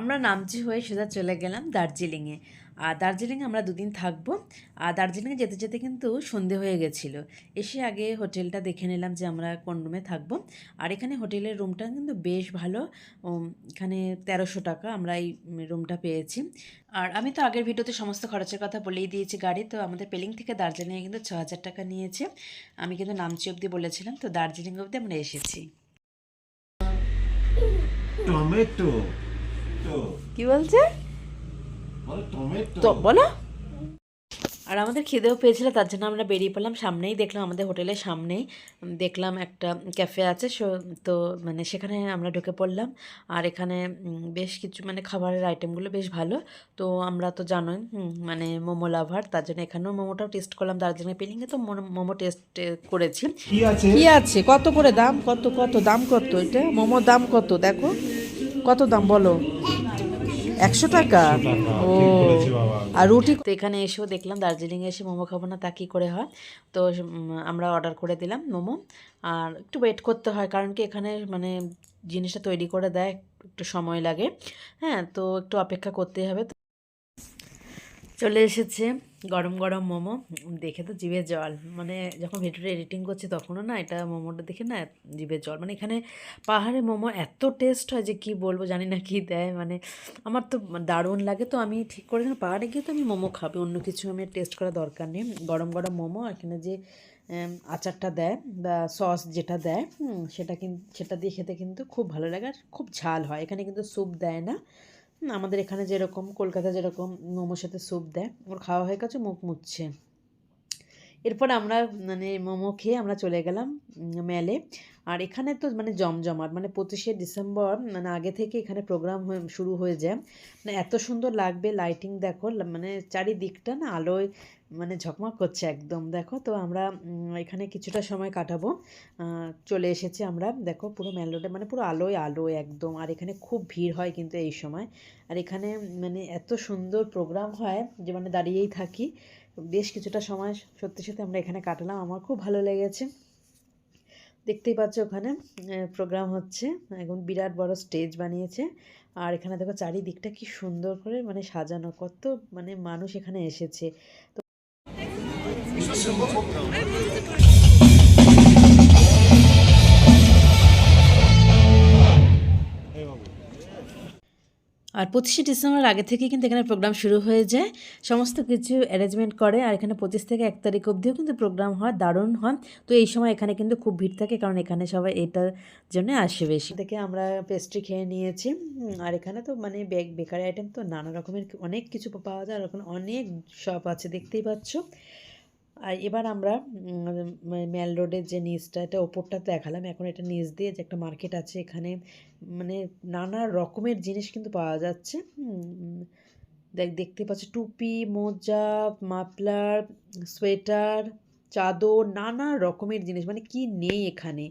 আমরা নামচি হয়ে সোজা চলে গেলাম দার্জিলিংয়ে। আর দার্জিলিংয়ে আমরা দুদিন থাকব। আর দার্জিলিংয়ে যেতে যেতে কিন্তু সন্ধে হয়ে গেছিল। এসে আগে হোটেলটা দেখে নিলাম যে আমরা কোন রুমে থাকব। আর এখানে হোটেলের রুমটা কিন্তু বেশ ভালো। এখানে তেরোশো টাকা আমরা এই রুমটা পেয়েছি। আর আমি তো আগের ভিডিওতে সমস্ত খরচের কথা বলেই দিয়েছি গাড়ি। তো আমাদের পেলিং থেকে দার্জিলিংয়ে কিন্তু ছ হাজার টাকা নিয়েছে। আমি কিন্তু নামচি অবধি বলেছিলাম। তো দার্জিলিং অবধি আমরা এসেছি। টমেটো। কি বলছে? বলো তো বলো। আর আমাদের খিদেও পেয়েছিল তার জন্য আমরা বেরিয়ে পড়লাম সামনেই দেখলাম আমাদের হোটেলের সামনেই দেখলাম একটা ক্যাফে আছে সো- তো মানে সেখানে আমরা ঢুকে পড়লাম। আর এখানে বেশ কিছু মানে খাবারের আইটেমগুলো বেশ ভালো। তো আমরা তো জানোই মানে মোমো লাভার তার জন্য এখানেও মোমোটাও টেস্ট করলাম দার্জিলিং পিলিংয়ে তো মোমো- মোমো টেস্ট করেছি। কি আছে? কি আছে? কত করে দাম? কত কত দাম কত এটা? মোমোর দাম কত? দেখো। কত দাম বলো? একশো টাকা? ও। আর রুটি তো এখানে এসেও দেখলাম দার্জিলিংয়ে এসে মোমো খাব না তা কী করে হয়? তো আমরা অর্ডার করে দিলাম মোমো। আর একটু ওয়েট করতে হয় কারণ কি এখানে মানে জিনিসটা তৈরি করে দেয় একটু সময় লাগে। হ্যাঁ তো একটু অপেক্ষা করতে হবে। চলে এসেছে গরম গরম মোমো দেখে তো জিভে জল। মানে যখন ভিডিওটা এডিটিং করছি তখনও না এটা মোমোটা দেখে না জিভে জল। মানে এখানে পাহাড়ে মোমো এত টেস্ট হয় যে কি বলব জানি না কি দেয়। মানে আমার তো দারুণ লাগে। তো আমি ঠিক করে পাহাড়ে গিয়ে তো আমি মোমো খাব। অন্য কিছু আমি টেস্ট করার দরকার নেই। গরম গরম মোমো, এখানে যে আচারটা দেয় বা সস যেটা দেয় সেটা কিন্তু সেটা দিয়ে খেতে কিন্তু খুব ভালো লাগে আর খুব ঝাল হয়। এখানে কিন্তু স্যুপ দেয় না। আমাদের এখানে যেরকম, কলকাতা যেরকম মোমোর সাথে স্যুপ দেয়, ওর খাওয়া হয়ে গেছে, মুখ মুছছে। এরপর আমরা মানে মোমো খেয়ে আমরা চলে গেলাম মেলে। আর এখানে তো মানে জমজমাট মানে পঁচিশে ডিসেম্বর মানে আগে থেকে এখানে প্রোগ্রাম শুরু হয়ে যায়। মানে এত সুন্দর লাগবে, লাইটিং দেখো মানে চারিদিকটা না আলোয় মানে ঝকমক করছে একদম, দেখো। তো আমরা এখানে কিছুটা সময় কাটাবো। চলে এসেছি আমরা, দেখো, পুরো মেন রোডে মানে পুরো আলোয় আলোয় একদম। আর এখানে খুব ভিড় হয় কিন্তু এই সময়। আর এখানে মানে এত সুন্দর প্রোগ্রাম হয় যে মানে দাঁড়িয়েই থাকি। বেশ কিছুটা সময় সত্যি সত্যি আমরা এখানে কাটালাম। আমার খুব ভালো লেগেছে। দেখতেই পাচ্ছ ওখানে প্রোগ্রাম হচ্ছে। এখন বিরাট বড় স্টেজ বানিয়েছে। আর এখানে দেখো চারিদিকটা কি সুন্দর করে মানে সাজানো, কত মানে মানুষ এখানে এসেছে। আর পঁচিশে ডিসেম্বর আগে থেকে কিন্তু এখানে প্রোগ্রাম শুরু হয়ে যায়। সমস্ত কিছু অ্যারেঞ্জমেন্ট করে আর এখানে পঁচিশ থেকে এক তারিখ অবধিও কিন্তু প্রোগ্রাম হয়, দারুণ হয়। তো এই সময় এখানে কিন্তু খুব ভিড় থাকে কারণ এখানে সবাই এটার জন্য আসে বেশি। থেকে আমরা পেস্ট্রি খেয়ে নিয়েছি। আর এখানে তো মানে বেক বেকারি আইটেম তো নানা রকমের অনেক কিছু পাওয়া যায় আর ওখানে অনেক শপ আছে, দেখতেই পাচ্ছ। আর এবার আমরা মেল রোডের যে নিচটা, এটা ওপরটা দেখালাম। এখন এটা নিচ দিয়ে যে একটা মার্কেট আছে, এখানে মানে নানা রকমের জিনিস কিন্তু পাওয়া যাচ্ছে। দেখ, দেখতে পাচ্ছি, টুপি, মোজা, মাফলার, সোয়েটার, চাদর, নানা রকমের জিনিস। মানে কি নেই এখানে?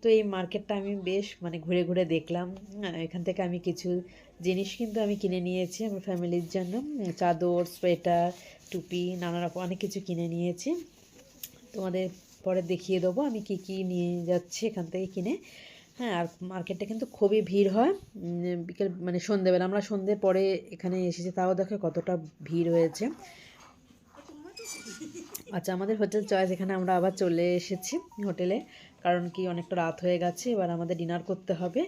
তো এই মার্কেটটা আমি বেশ মানে ঘুরে ঘুরে দেখলাম। এখান থেকে আমি কিছু জিনিস কিন্তু আমি কিনে নিয়েছি আমার ফ্যামিলির জন্য চাদর সোয়েটার টুপি, নানা রকম অনেক কিছু কিনে নিয়েছি। তোমাদের পরে দেখিয়ে দেবো আমি কি কি নিয়ে যাচ্ছি এখান থেকে কিনে। হ্যাঁ আর মার্কেটটা কিন্তু খুবই ভিড় হয়। বিকেল মানে সন্ধেবেলা, আমরা সন্ধ্যের পরে এখানে এসেছি, তাও দেখো কতটা ভিড় হয়েছে। আচ্ছা আমাদের হোটেল চয়েস এখানে আমরা আবার চলে এসেছি হোটেলে কারণ কি অনেকটা রাত হয়ে গেছে, এবার আমাদের ডিনার করতে হবে।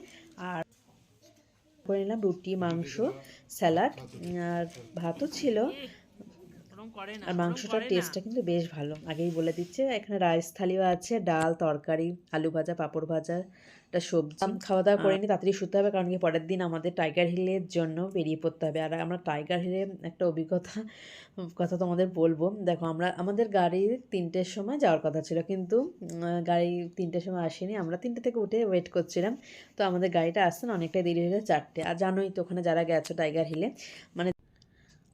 আর করে নিলাম রুটি মাংস স্যালাড আর ভাতও ছিল। আর মাংসটার টেস্টটা কিন্তু বেশ ভালো। আগেই বলে দিচ্ছে এখানে রাইস থালিও আছে ডাল তরকারি আলু ভাজা পাঁপড় ভাজা একটা সবজি। খাওয়া দাওয়া করে নিই তাড়াতাড়ি শুতে হবে কারণ কি পরের দিন আমাদের টাইগার হিলের জন্য বেরিয়ে পড়তে হবে। আর আমরা টাইগার হিলে একটা অভিজ্ঞতা কথা তোমাদের বলব। দেখো আমরা আমাদের গাড়ি তিনটের সময় যাওয়ার কথা ছিল কিন্তু গাড়ি তিনটের সময় আসেনি। আমরা তিনটে থেকে উঠে ওয়েট করছিলাম। তো আমাদের গাড়িটা আসতে না অনেকটাই দেরি হয়ে গেছে চারটে। আর জানোই তো ওখানে যারা গেছো টাইগার হিলে মানে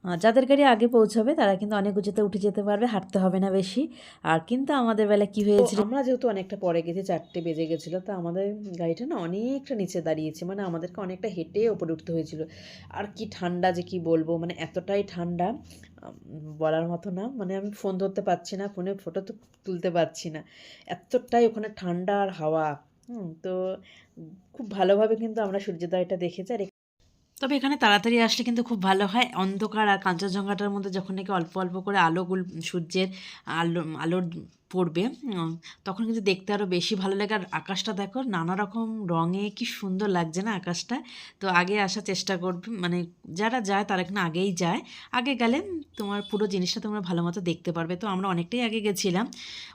যাদের গাড়ি আগে পৌঁছাবে তারা কিন্তু অনেক উঁচুতে উঠে যেতে পারবে হাঁটতে হবে না বেশি। আর কিন্তু আমাদের বেলা কি হয়েছিল? আমরা যেহেতু অনেকটা পরে গেছি চারটে বেজে গেছিল তো আমাদের গাড়িটা না অনেকটা নিচে দাঁড়িয়েছে মানে আমাদেরকে অনেকটা হেঁটে ওপরে উঠতে হয়েছিল। আর কি ঠান্ডা যে কি বলব মানে এতটাই ঠান্ডা বলার মতো না মানে আমি ফোন ধরতে পারছি না ফোনে ফটো তো তুলতে পারছি না। এতটাই ওখানে ঠান্ডা আর হাওয়া হুম তো খুব ভালোভাবে কিন্তু আমরা সূর্যোদয়টা দেখেছি। আর তবে এখানে তাড়াতাড়ি আসলে কিন্তু খুব ভালো হয়। অন্ধকার আর কাঞ্চনজঙ্ঘাটার মধ্যে যখন নাকি অল্প অল্প করে আলোগুলো সূর্যের আলো আলোর পড়বে তখন কিন্তু দেখতে আরও বেশি ভালো লাগে। আর আকাশটা দেখো, নানা রকম রঙে কি সুন্দর লাগছে না আকাশটা। তো আগে আসার চেষ্টা করবে মানে যারা যায় তারা এখানে আগেই যায়। আগে গেলে তোমার পুরো জিনিসটা তোমরা ভালো মতো দেখতে পারবে। তো আমরা অনেকটাই আগে গেছিলাম।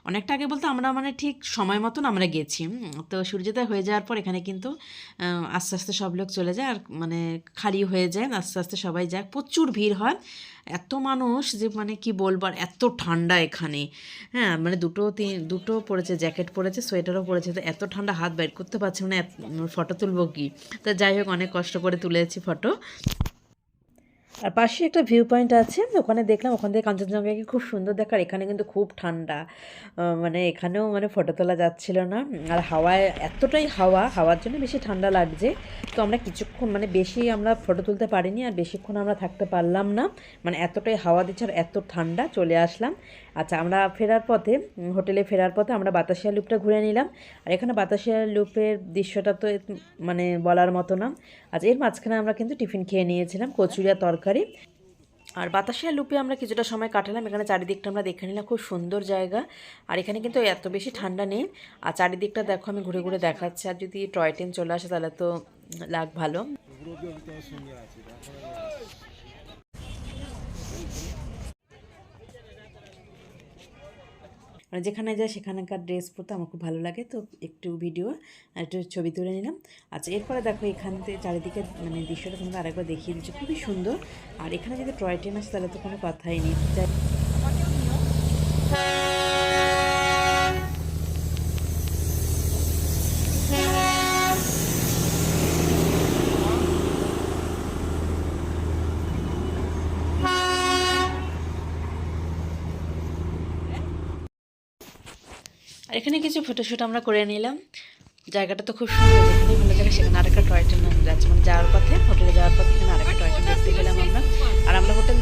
অনেকটা আগে বলতে আমরা মানে ঠিক সময় মতন আমরা গেছি তো সূর্যোদয় হয়ে যাওয়ার পর এখানে কিন্তু আস্তে আস্তে সব লোক চলে যায়। আর মানে খালি হয়ে যায়, আস্তে আস্তে সবাই যায়। প্রচুর ভিড় হয়। এত মানুষ যে মানে কি বলবার এত ঠান্ডা এখানে। হ্যাঁ মানে দুটো তিন দুটো পরেছে, জ্যাকেট পরেছে, সোয়েটারও পরেছে, তো এত ঠান্ডা, হাত বাইর করতে পারছে মানে ফটো তুলবো কি? তা যাই হোক, অনেক কষ্ট করে তুলেছি ফটো। আর পাশে একটা ভিউ পয়েন্ট আছে ওখানে দেখলাম, ওখান থেকে কাঞ্চনজঙ্ঘাকে খুব সুন্দর দেখার, এখানে কিন্তু খুব ঠান্ডা। মানে এখানেও মানে ফটো তোলা যাচ্ছিল না। আর হাওয়ায় এতটাই হাওয়া, হাওয়ার জন্য বেশি ঠান্ডা লাগছে। তো আমরা কিছুক্ষণ মানে বেশি আমরা ফটো তুলতে পারিনি আর বেশিক্ষণ আমরা থাকতে পারলাম না। মানে এতটাই হাওয়া দিচ্ছে আর এত ঠান্ডা, চলে আসলাম। আচ্ছা আমরা ফেরার পথে, হোটেলে ফেরার পথে আমরা বাতাসিয়া লুপটা ঘুরে নিলাম। আর এখানে বাতাসিয়া লুপের দৃশ্যটা তো মানে বলার মতো না। আচ্ছা এর মাঝখানে আমরা কিন্তু টিফিন খেয়ে নিয়েছিলাম, কচুরিয়া তরকারি আর বাতাসিয়া লুপে আমরা কিছুটা সময় কাটালাম। এখানে চারিদিকটা আমরা দেখে নিলাম, খুব সুন্দর জায়গা। আর এখানে কিন্তু এত বেশি ঠান্ডা নেই। আর চারিদিকটা দেখো, আমি ঘুরে ঘুরে দেখাচ্ছি। আর যদি টয় ট্রেন চলে আসে, তাহলে তো লাগ ভালো। মানে যেখানে যায় সেখানকার ড্রেস পরতে আমার খুব ভালো লাগে। তো একটু ভিডিও একটু ছবি তুলে নিলাম। আচ্ছা এরপরে দেখো এখান থেকে চারিদিকে মানে দৃশ্যটা তোমাকে আরেকবার দেখিয়ে দিচ্ছে। খুবই সুন্দর। আর এখানে যদি টয় ট্রেন আসে তাহলে তো কোনো কথাই নেই যাই- আর এখানে কিছু ফটোশ্যুট আমরা করে নিলাম। জায়গাটা তো খুব সুন্দর যেখানে ভালো জায়গা সেখানে আরেকটা টয় ট্রেন যাচ্ছে মানে যাওয়ার পথে হোটেলে যাওয়ার পথে এখানে আরেকটা টয় ট্রেন দেখতে আমরা আর আমরা হোটেল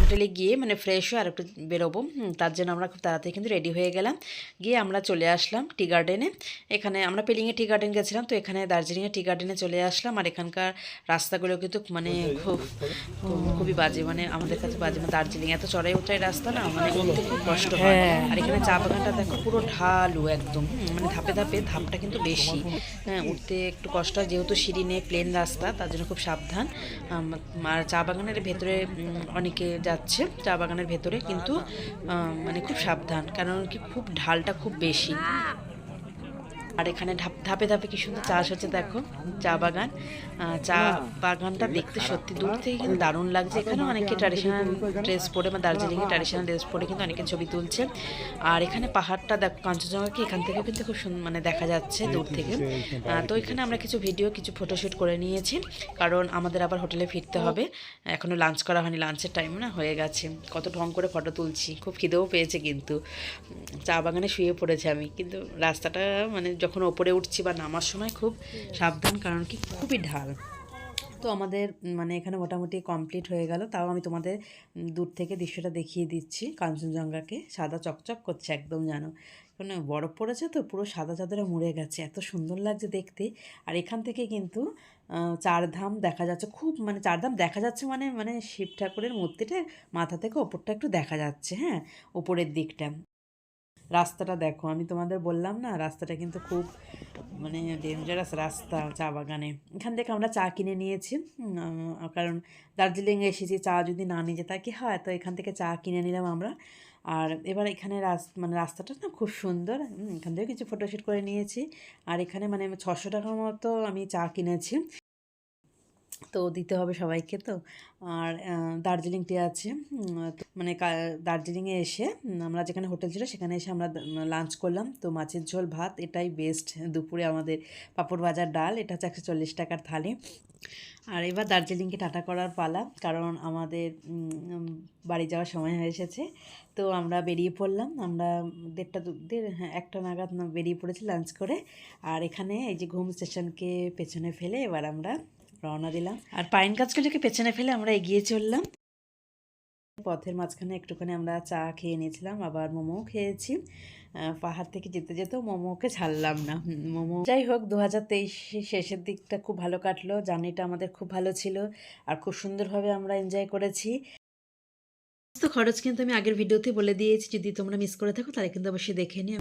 হোটেলে গিয়ে মানে ফ্রেশ হয়ে আর একটু বেরোবো তার জন্য আমরা খুব তাড়াতাড়ি কিন্তু রেডি হয়ে গেলাম। গিয়ে আমরা চলে আসলাম টি গার্ডেনে এখানে আমরা পেলিংয়ে টি গার্ডেন গেছিলাম তো এখানে দার্জিলিংয়ে টি গার্ডেনে চলে আসলাম। আর এখানকার রাস্তাগুলো কিন্তু মানে খুব খুব- খুবই বাজে। মানে আমাদের কাছে বাজে মানে দার্জিলিং এত চড়াই উঁচাই রাস্তা না মানে উঠতে খুব কষ্ট হয়। আর এখানে চা বাগানটা দেখো পুরো ঢালু একদম। মানে ধাপে ধাপে ধাপটা কিন্তু বেশি। হ্যাঁ উঠতে একটু কষ্ট হয়। যেহেতু সিঁড়ি নেই প্লেন রাস্তা তার জন্য খুব সাবধান। আর চা বাগানের ভেতরে অনেকে যাচ্ছে চা বাগানের ভেতরে কিন্তু মানে খুব সাবধান, কারণ কি খুব ঢালটা খুব বেশি। আর এখানে ধাপ ধাপে ধাপে কি সুন্দর চাষ হচ্ছে দেখো চা বাগান। চা বাগানটা দেখতে সত্যি দূর থেকে কিন্তু দারুণ লাগছে। এখানে অনেকে ট্র্যাডিশনাল ড্রেস পরে বা দার্জিলিংয়ে ট্র্যাডিশনাল ড্রেস পরে কিন্তু অনেকে ছবি তুলছে। আর এখানে পাহাড়টা দেখো কাঞ্চনজঙ্ঘাকে এখান থেকে কিন্তু খুব সুন্দর মানে দেখা যাচ্ছে দূর থেকে। তো এখানে আমরা কিছু ভিডিও কিছু ফটোশ্যুট করে নিয়েছি। কারণ আমাদের আবার হোটেলে ফিরতে হবে। এখনও লাঞ্চ করা হয়নি লাঞ্চের টাইম না হয়ে গেছে। কত ঢং করে ফটো তুলছি। খুব খিদেও পেয়েছে কিন্তু। চা বাগানে শুয়ে পড়েছে আমি। কিন্তু রাস্তাটা মানে যখন ওপরে উঠছি বা নামার সময় খুব সাবধান, কারণ কি খুবই ঢাল। তো আমাদের মানে এখানে মোটামুটি কমপ্লিট হয়ে গেল। তাও আমি তোমাদের দূর থেকে দৃশ্যটা দেখিয়ে দিচ্ছি। কাঞ্চনজঙ্ঘাকে সাদা চকচক করছে একদম জানো মানে বরফ পড়েছে তো, পুরো সাদা চাদরে মুড়ে গেছে। এত সুন্দর লাগছে দেখতে। আর এখান থেকে কিন্তু চারধাম দেখা যাচ্ছে। খুব মানে চারধাম দেখা যাচ্ছে মানে মানে শিব ঠাকুরের মূর্তিটা মাথা থেকে ওপরটা একটু দেখা যাচ্ছে হ্যাঁ? ওপরের দিকটা। রাস্তাটা দেখো, আমি তোমাদের বললাম না, রাস্তাটা কিন্তু খুব মানে ডেঞ্জারাস রাস্তা চা বাগানে। এখান থেকে আমরা চা কিনে নিয়েছি কারণ দার্জিলিংয়ে এসেছি, চা যদি না নিয়ে যেতে কি হয়, তো এখান থেকে চা কিনে নিলাম আমরা। আর এবার এখানে রাস মানে রাস্তাটা না খুব সুন্দর এখান থেকে কিছু ফটোশ্যুট করে নিয়েছি। আর এখানে মানে ছশো টাকার মতো আমি চা কিনেছি। তো দিতে হবে সবাইকে তো। আর দার্জিলিং টি আছে মানে দার্জিলিংয়ে এসে আমরা যেখানে হোটেল ছিল সেখানে এসে আমরা লাঞ্চ করলাম। তো মাছের ঝোল, ভাত, এটাই বেস্ট দুপুরে আমাদের পাঁপড় ভাজার ডাল। এটা হচ্ছে একশো চল্লিশ টাকার থালি। আর এবার দার্জিলিংকে টাটা করার পালা, কারণ আমাদের বাড়ি যাওয়ার সময় হয়ে এসেছে। তো আমরা বেরিয়ে পড়লাম। আমরা দেড়টা দেড় হ্যাঁ একটা নাগাদ বেরিয়ে পড়েছি লাঞ্চ করে। আর এখানে এই যে ঘুম স্টেশনকে পেছনে ফেলে এবার আমরা রওনা দিলাম। আর পাইন গাছগুলোকে পেছনে ফেলে আমরা এগিয়ে চললাম। পথের মাঝখানে একটুখানি আমরা চা খেয়ে নিয়েছিলাম, আবার মোমো খেয়েছি। পাহাড় থেকে যেতে যেতেও মোমোকে ছাড়লাম না। মোমো যাই হোক দু হাজার শেষের দিকটা খুব ভালো কাটলো। জার্নিটা আমাদের খুব ভালো ছিল আর খুব সুন্দরভাবে আমরা এনজয় করেছি। সমস্ত খরচ কিন্তু আমি আগের ভিডিওতে বলে দিয়েছি। যদি তোমরা মিস করে থাকো, তাহলে কিন্তু অবশ্যই দেখে নিও।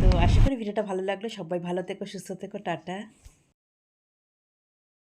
তো আশা করি ভিডিওটা ভালো লাগল। সবাই ভালো থেকো, সুস্থ থেকো, টাটা।